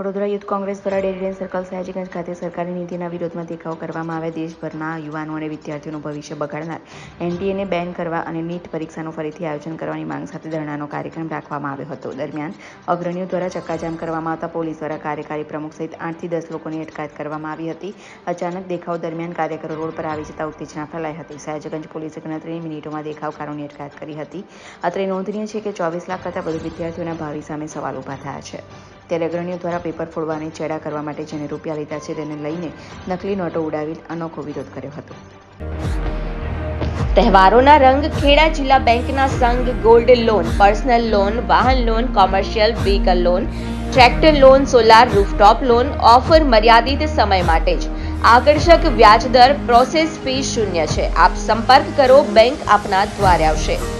Vadodara youth Congress દ્વારા Dairy Den circle Sayajiganj ખાતે સરકારી નીતિના વિરોધમાં દેખાવ કરવામાં આવ્યા. દેશભરના યુવાનો અને વિદ્યાર્થીઓનું ભવિષ્ય બગાડનાર એનટીએને બેન કરવા અને નીટ પરીક્ષાનું ફરીથી આયોજન કરવાની માંગ સાથે ધરણાનો કાર્યક્રમ રાખવામાં આવ્યો હતો. દરમિયાન અગ્રણીઓ દ્વારા ચક્કાજામ કરવામાં આવતા પોલીસ દ્વારા કાર્યકારી પ્રમુખ સહિત આઠથી દસ લોકોની અટકાયત કરવામાં આવી હતી. અચાનક દેખાવ દરમિયાન કાર્યકરો રોડ પર આવી જતા ઉત્તેજના ફેલાઈ હતી. સયાજીગંજ પોલીસે ગણતરીની મિનિટોમાં દેખાવકારોની અટકાયત કરી હતી. અત્રે નોંધનીય છે કે ચોવીસ લાખ કરતાં વધુ વિદ્યાર્થીઓના ભાવિ સામે સવાલ ઊભા થયા છે. ત્યારે અગ્રણીઓ દ્વારા પેપર ફોડવાની ચેડા કરવા માટે જેને રૂપિયા લીધા છે તેને લઈને નકલી નોટો ઉડાવી અનોખો વિરોધ કર્યો હતો. તહેવારોના રંગ ખેડા જિલ્લા બેંકના સંઘ ગોલ્ડ લોન, પર્સનલ લોન, વાહન loan, commercial vehicle loan, tractor loan, solar rooftop loan, offer મર્યાદિત સમય માટે જ. આકર્ષક વ્યાજદર પ્રોસેસ ફી શૂન્ય છે. આપ સંપર્ક કરો, બેંક આપના દ્વારે આવશે.